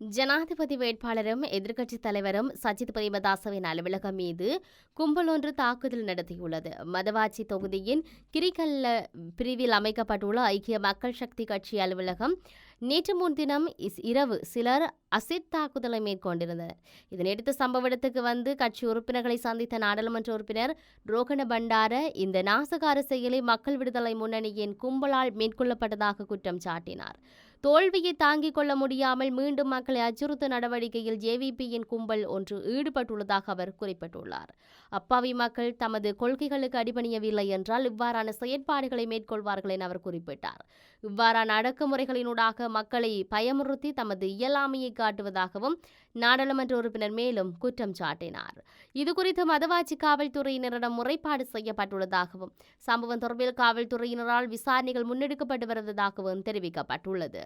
ஜனாதிபதி வேட்பாளரும் எதிர்க்கட்சித் தலைவரும் சஜித் பிரேமதாசவின் அலுவலகம் மீது கும்பல் ஒன்று தாக்குதல் நடத்தியுள்ளது. மதவாச்சி தொகுதியின் கிரிகல்ல பிரிவில் அமைக்கப்பட்டுள்ள ஐக்கிய மக்கள் சக்தி கட்சி அலுவலகம் நேற்று முன்தினம் இஸ் இரவு சிலர் அசிட் தாக்குதலை மேற்கொண்டிருந்தனர். இதனையடுத்து சம்பவ இடத்துக்கு வந்து கட்சி உறுப்பினர்களை சந்தித்த நாடாளுமன்ற உறுப்பினர் ரோகண பண்டார இந்த நாசகார செயலை மக்கள் விடுதலை முன்னணியின் கும்பலால் மேற்கொள்ளப்பட்டதாக குற்றம் சாட்டினார். தோல்வியை தாங்கிக் கொள்ள முடியாமல் மீண்டும் மக்களை அச்சுறுத்த நடவடிக்கையில் ஜேவிபியின் கும்பல் ஒன்று ஈடுபட்டுள்ளதாக அவர் குறிப்பிட்டுள்ளார். அப்பாவி மக்கள் தமது கொள்கைகளுக்கு அடிபணியவில்லை என்றால் இவ்வாறான செயற்பாடுகளை மேற்கொள்வார்கள் என அவர் குறிப்பிட்டார். இவ்வாறான அடக்குமுறைகளினூடாக மக்களை பயமுறுத்தி தமது இயலாமையை காட்டுவதாகவும் நாடாளுமன்ற உறுப்பினர் மேலும் குற்றம் சாட்டினார். இதுகுறித்து மதவாச்சி காவல்துறையினரிடம் முறைப்பாடு செய்யப்பட்டுள்ளதாகவும் சம்பவம் தொடர்பில் காவல்துறையினரால் விசாரணைகள் முன்னெடுக்கப்பட்டு வருவதாகவும் தெரிவிக்கப்பட்டுள்ளது.